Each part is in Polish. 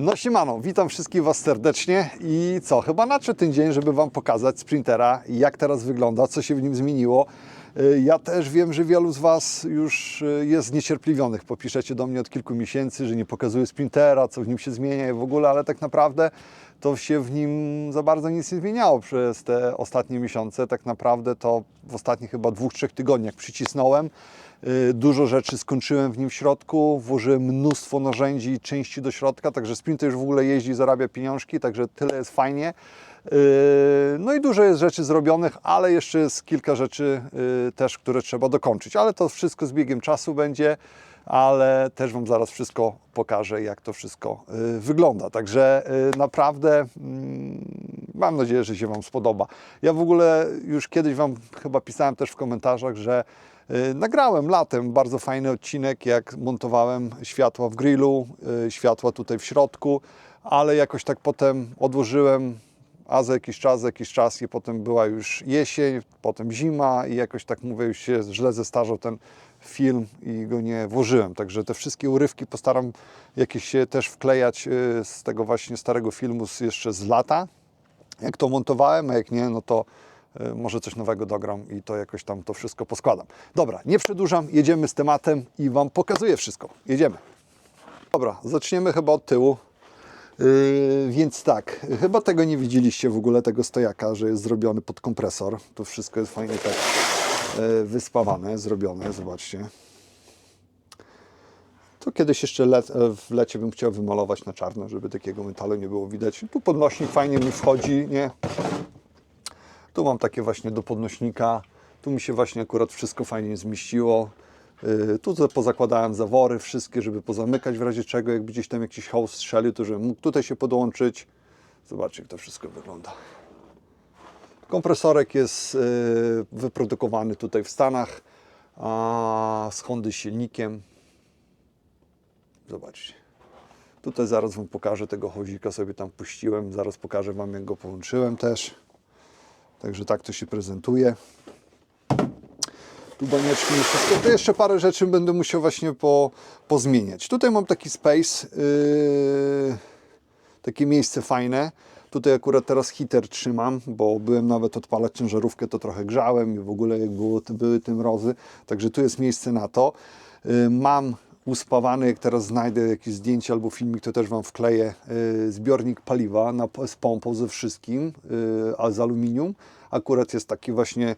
No siemano, witam wszystkich Was serdecznie i co, chyba nadszedł ten dzień, żeby Wam pokazać sprintera, jak teraz wygląda, co się w nim zmieniło. Y, Ja też wiem, że wielu z Was już y, jest zniecierpliwionych, popiszecie do mnie od kilku miesięcy, że nie pokazuję sprintera, co w nim się zmienia i w ogóle, ale tak naprawdę to się w nim za bardzo nic nie zmieniało przez te ostatnie miesiące. Tak naprawdę to w ostatnich chyba dwóch, trzech tygodniach przycisnąłem. Y, Dużo rzeczy skończyłem w nim w środku, włożyłem mnóstwo narzędzi i części do środka, także Sprinter już w ogóle jeździ, zarabia pieniążki, także tyle jest fajnie. Y, No i dużo jest rzeczy zrobionych, ale jeszcze jest kilka rzeczy y, też, które trzeba dokończyć. Ale to wszystko z biegiem czasu będzie, ale też Wam zaraz wszystko pokażę, jak to wszystko y, wygląda. Także naprawdę mm, mam nadzieję, że się Wam spodoba. Ja w ogóle już kiedyś Wam chyba pisałem też w komentarzach, że nagrałem latem bardzo fajny odcinek, jak montowałem światła w grillu, światła tutaj w środku, ale jakoś tak potem odłożyłem a za jakiś czas, za jakiś czas i potem była już jesień, potem zima i jakoś tak mówię, już się źle zestarzał ten film i go nie włożyłem. Także te wszystkie urywki postaram jakieś się też wklejać y, z tego właśnie starego filmu z, jeszcze z lata, jak to montowałem, a jak nie, no to y, może coś nowego dogram i to jakoś tam to wszystko poskładam. Dobra, nie przedłużam, jedziemy z tematem i Wam pokazuję wszystko. Jedziemy. Dobra, zaczniemy chyba od tyłu. Yy, więc tak, chyba tego nie widzieliście w ogóle, tego stojaka, że jest zrobiony pod kompresor. To wszystko jest fajnie tak yy, wyspawane, zrobione, zobaczcie. Tu kiedyś jeszcze let, e, w lecie bym chciał wymalować na czarno, żeby takiego metalu nie było widać. Tu podnośnik fajnie mi wchodzi, nie? Tu mam takie właśnie do podnośnika. Tu mi się właśnie akurat wszystko fajnie zmieściło. Yy, Tu za- pozakładałem zawory wszystkie, żeby pozamykać w razie czego, jakby gdzieś tam jakiś hołd strzelił, to żebym mógł tutaj się podłączyć. Zobaczcie, jak to wszystko wygląda. Kompresorek jest yy, wyprodukowany tutaj w Stanach z Hondy silnikiem. Zobaczcie. Tutaj zaraz Wam pokażę tego chodzika, sobie tam puściłem. Zaraz pokażę Wam, jak go połączyłem też. Także tak to się prezentuje. Tu i wszystko. To jeszcze parę rzeczy będę musiał właśnie po, pozmieniać. Tutaj mam taki space, yy, takie miejsce fajne. Tutaj akurat teraz heater trzymam, bo byłem nawet odpalać ciężarówkę, to trochę grzałem i w ogóle jak było, były te mrozy. Także tu jest miejsce na to. Yy, mam uspawany, jak teraz znajdę jakieś zdjęcie albo filmik, to też Wam wkleję, yy, zbiornik paliwa na, z pompą ze wszystkim, yy, a z aluminium. Akurat jest taki właśnie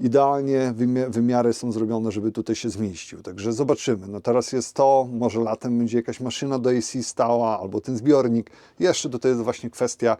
idealnie wymi- wymiary są zrobione, żeby tutaj się zmieścił. Także zobaczymy. No teraz jest to, może latem będzie jakaś maszyna do AC stała, albo ten zbiornik. Jeszcze tutaj jest właśnie kwestia,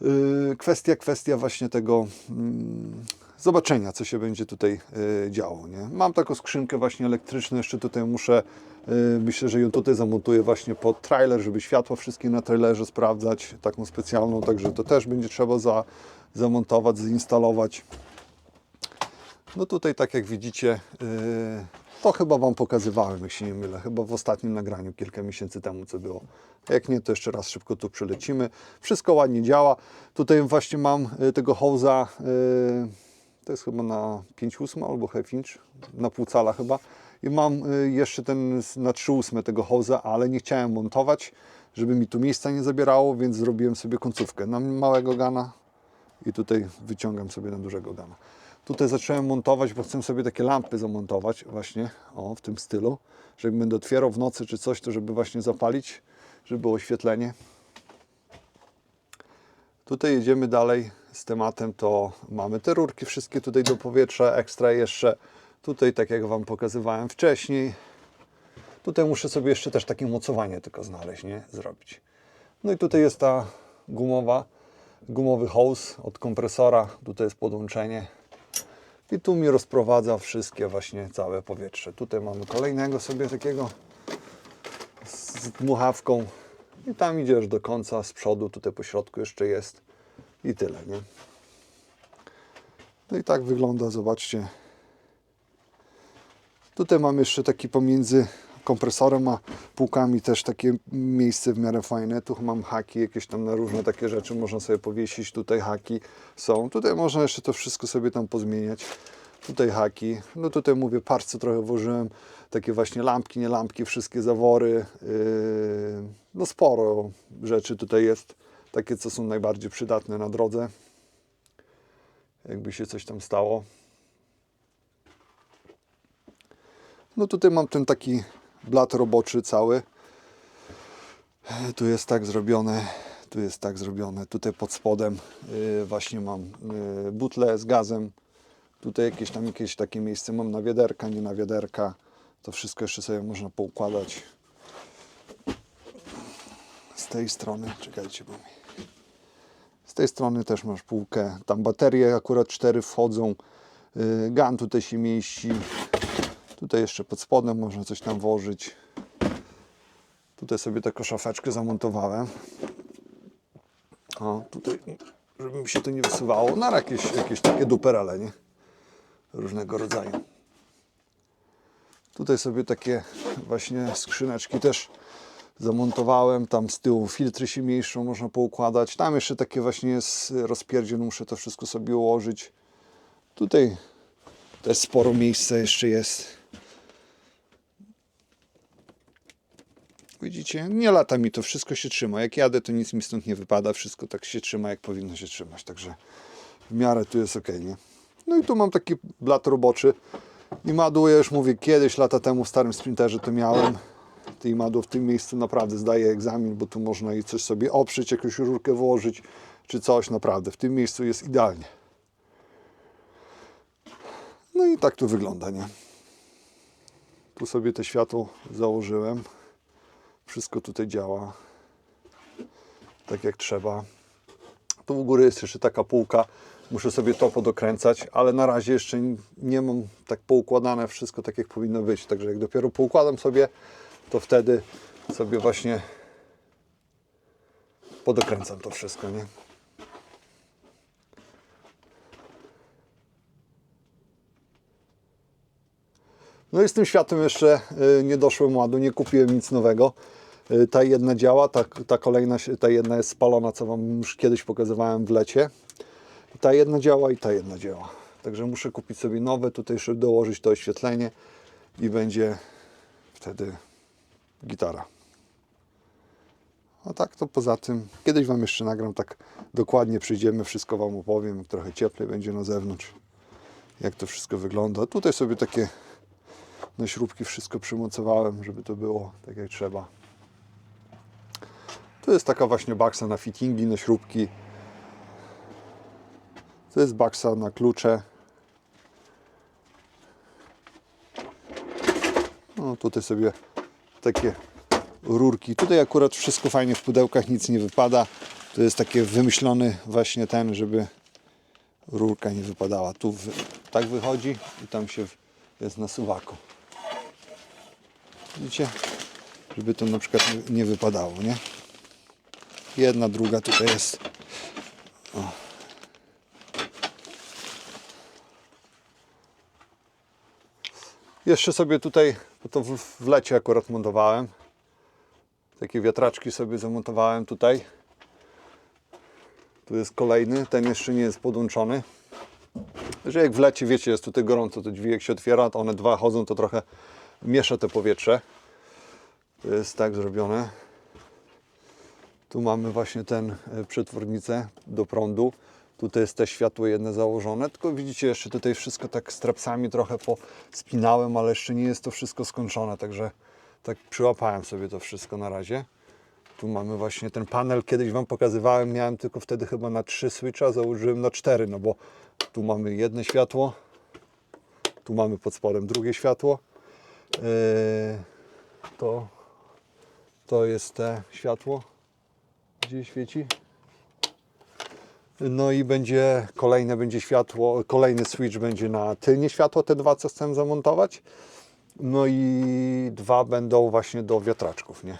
yy, kwestia, kwestia właśnie tego mm, zobaczenia, co się będzie tutaj yy, działo. Nie? Mam taką skrzynkę właśnie elektryczną, jeszcze tutaj muszę, yy, myślę, że ją tutaj zamontuję właśnie pod trailer, żeby światła wszystkie na trailerze sprawdzać, taką specjalną, także to też będzie trzeba za, zamontować, zainstalować. No tutaj, tak jak widzicie, yy, to chyba Wam pokazywałem, się nie mylę. Chyba w ostatnim nagraniu kilka miesięcy temu, co było. Jak nie, to jeszcze raz szybko tu przelecimy. Wszystko ładnie działa. Tutaj właśnie mam y, tego hołza, yy, to jest chyba na 5,8 albo half inch, na pół cala chyba. I mam y, jeszcze ten na 3,8 tego hołza, ale nie chciałem montować, żeby mi tu miejsca nie zabierało, więc zrobiłem sobie końcówkę na małego gana i tutaj wyciągam sobie na dużego gana. Tutaj zacząłem montować, bo chcę sobie takie lampy zamontować właśnie, o, w tym stylu, że jak będę otwierał w nocy czy coś, to żeby właśnie zapalić, żeby było oświetlenie. Tutaj jedziemy dalej z tematem, to mamy te rurki wszystkie tutaj do powietrza, ekstra jeszcze. Tutaj, tak jak Wam pokazywałem wcześniej, tutaj muszę sobie jeszcze też takie mocowanie tylko znaleźć, nie? Zrobić. No i tutaj jest ta gumowa, gumowy hose od kompresora. Tutaj jest podłączenie. I tu mi rozprowadza wszystkie właśnie całe powietrze. Tutaj mamy kolejnego sobie takiego z dmuchawką. I tam idzie aż do końca, z przodu, tutaj po środku jeszcze jest. I tyle, nie? No i tak wygląda, zobaczcie. Tutaj mam jeszcze taki pomiędzy kompresorem a półkami też takie miejsce w miarę fajne. Tu mam haki jakieś tam na różne takie rzeczy. Można sobie powiesić. Tutaj haki są. Tutaj można jeszcze to wszystko sobie tam pozmieniać. Tutaj haki. No tutaj mówię, parce trochę włożyłem. Takie właśnie lampki, nie lampki, wszystkie zawory. Yy, no sporo rzeczy tutaj jest. Takie, co są najbardziej przydatne na drodze. Jakby się coś tam stało. No tutaj mam ten taki blat roboczy cały. Tu jest tak zrobione, tu jest tak zrobione. Tutaj pod spodem y, właśnie mam y, butlę z gazem. Tutaj jakieś tam jakieś takie miejsce mam na wiaderka, nie na wiaderka. To wszystko jeszcze sobie można poukładać. Z tej strony, czekajcie, bo mi... Z tej strony też masz półkę. Tam baterie akurat cztery wchodzą. Y, Gun tutaj się mieści. Tutaj jeszcze pod spodem można coś tam włożyć. Tutaj sobie taką szafeczkę zamontowałem. O, tutaj, żeby mi się to nie wysuwało. Na jakieś, jakieś takie duperele, nie? Różnego rodzaju. Tutaj sobie takie właśnie skrzyneczki też zamontowałem. Tam z tyłu filtry się mieszczą, można poukładać. Tam jeszcze takie właśnie jest rozpierdziel, muszę to wszystko sobie ułożyć. Tutaj też sporo miejsca jeszcze jest. Widzicie, nie lata mi to, wszystko się trzyma. Jak jadę, to nic mi stąd nie wypada, wszystko tak się trzyma, jak powinno się trzymać. Także w miarę tu jest ok, nie? No i tu mam taki blat roboczy. Imadło, ja już mówię, kiedyś lata temu w starym sprinterze to miałem. Te imadło w tym miejscu naprawdę zdaje egzamin, bo tu można i coś sobie oprzeć, jakąś rurkę włożyć, czy coś, naprawdę. W tym miejscu jest idealnie. No i tak tu wygląda, nie? Tu sobie te światło założyłem. Wszystko tutaj działa tak jak trzeba. Tu u góry jest jeszcze taka półka. Muszę sobie to podokręcać, ale na razie jeszcze nie mam tak poukładane wszystko tak jak powinno być. Także jak dopiero poukładam sobie, to wtedy sobie właśnie podokręcam to wszystko, nie? No i z tym światłem jeszcze y, nie doszłem ładu, nie kupiłem nic nowego. Y, Ta jedna działa, ta, ta kolejna, ta jedna jest spalona, co Wam już kiedyś pokazywałem w lecie. Ta jedna działa i ta jedna działa. Także muszę kupić sobie nowe, tutaj jeszcze dołożyć to oświetlenie i będzie wtedy gitara. A tak to poza tym, kiedyś Wam jeszcze nagram tak dokładnie, przyjdziemy, wszystko Wam opowiem, trochę cieplej będzie na zewnątrz, jak to wszystko wygląda. Tutaj sobie takie na śrubki wszystko przymocowałem, żeby to było tak jak trzeba. To jest taka właśnie baksa na fittingi, na śrubki. To jest baksa na klucze. No tutaj sobie takie rurki. Tutaj akurat wszystko fajnie w pudełkach, nic nie wypada. To jest takie wymyślony właśnie ten, żeby rurka nie wypadała. Tu wy, tak wychodzi i tam się w- jest na suwaku. Widzicie? Żeby to na przykład nie- wypadało, nie? Jedna, druga tutaj jest. O. Jeszcze sobie tutaj, bo to w, w lecie akurat montowałem. Takie wiatraczki sobie zamontowałem tutaj. Tu jest kolejny, ten jeszcze nie jest podłączony. Że jak w lecie, wiecie, jest tutaj gorąco, to drzwi jak się otwiera, to one dwa chodzą, to trochę miesza te powietrze. To jest tak zrobione. Tu mamy właśnie ten e, przetwornicę do prądu. Tutaj jest te światło jedne założone, tylko widzicie jeszcze tutaj wszystko tak strapsami trochę pospinałem, ale jeszcze nie jest to wszystko skończone, także tak przyłapałem sobie to wszystko na razie. Tu mamy właśnie ten panel, kiedyś Wam pokazywałem, miałem tylko wtedy chyba na trzy switcha, a założyłem na cztery, no bo tu mamy jedno światło, tu mamy pod spodem drugie światło. Yy, to, to jest te światło, gdzie świeci. No i będzie kolejne będzie światło, kolejny switch będzie na tylnie światło, te dwa co chcę zamontować. No i dwa będą właśnie do wiatraczków, nie?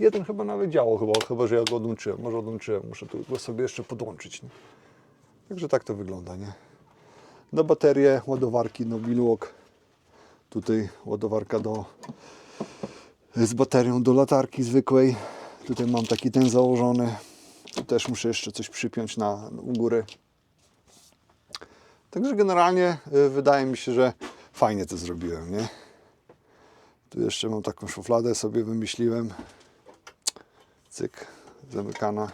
Jeden chyba nawet działał, chyba, chyba że ja go odłączyłem. Może odłączyłem, muszę tu go sobie jeszcze podłączyć. Nie? Także tak to wygląda, nie? Na baterie, ładowarki, no Milwaukee. Tutaj ładowarka do, z baterią do latarki zwykłej. Tutaj mam taki ten założony. Tu też muszę jeszcze coś przypiąć na, u góry. Także generalnie y, wydaje mi się, że fajnie to zrobiłem, nie? Tu jeszcze mam taką szufladę sobie wymyśliłem. Cyk, zamykana.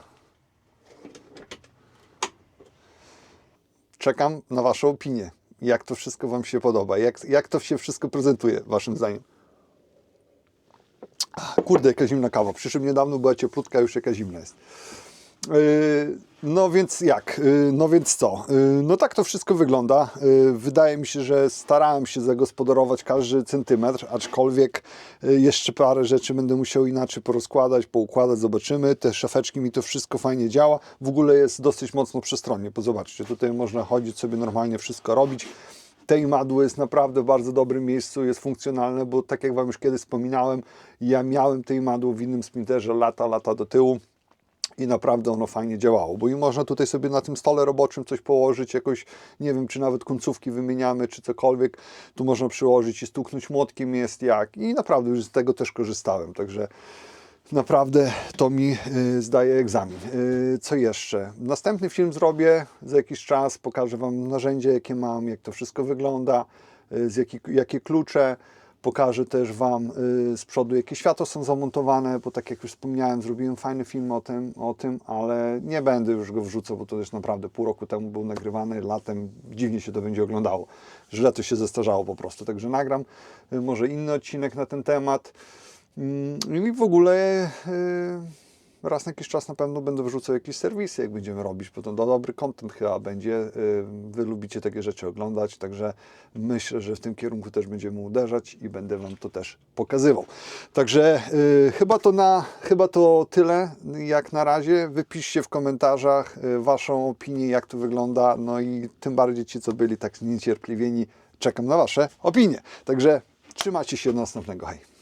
Czekam na Waszą opinię. Jak to wszystko Wam się podoba? Jak, jak to się wszystko prezentuje, Waszym zdaniem? Kurde, jaka zimna kawa. Przyszłym niedawno była cieplutka, już jaka zimna jest. Yy, No więc jak? Yy, No więc co? Yy, No tak to wszystko wygląda. Wydaje mi się, że starałem się zagospodarować każdy centymetr, aczkolwiek jeszcze parę rzeczy będę musiał inaczej porozkładać, poukładać, zobaczymy. Te szafeczki mi to wszystko fajnie działa. W ogóle jest dosyć mocno przestronnie, bo zobaczcie, tutaj można chodzić sobie normalnie, wszystko robić. Te imadło jest naprawdę w bardzo dobrym miejscu, jest funkcjonalne, bo tak jak Wam już kiedyś wspominałem, ja miałem te imadło w innym sprinterze lata, lata do tyłu i naprawdę ono fajnie działało, bo i można tutaj sobie na tym stole roboczym coś położyć, jakoś, nie wiem, czy nawet końcówki wymieniamy, czy cokolwiek, tu można przyłożyć i stuknąć młotkiem jest jak i naprawdę już z tego też korzystałem, także naprawdę to mi y, zdaje egzamin. Y, co jeszcze? Następny film zrobię za jakiś czas, pokażę Wam narzędzie, jakie mam, jak to wszystko wygląda, y, z jaki, jakie klucze, Pokażę też Wam y, z przodu, jakie światła są zamontowane, bo tak jak już wspomniałem, zrobiłem fajny film o tym, o tym, ale nie będę już go wrzucał, bo to już naprawdę pół roku temu był nagrywany, latem dziwnie się to będzie oglądało. Źle to się zestarzało po prostu, także nagram y, może inny odcinek na ten temat. Mm, I w ogóle y, raz na jakiś czas na pewno będę wrzucał jakieś serwisy, jak będziemy robić, bo to dobry content chyba będzie. Y, Wy lubicie takie rzeczy oglądać, także myślę, że w tym kierunku też będziemy uderzać i będę Wam to też pokazywał. Także y, chyba, to na, chyba to tyle jak na razie. Wypiszcie w komentarzach y, Waszą opinię, jak to wygląda, no i tym bardziej ci, co byli tak zniecierpliwieni, czekam na Wasze opinie. Także trzymajcie się do następnego. Hej!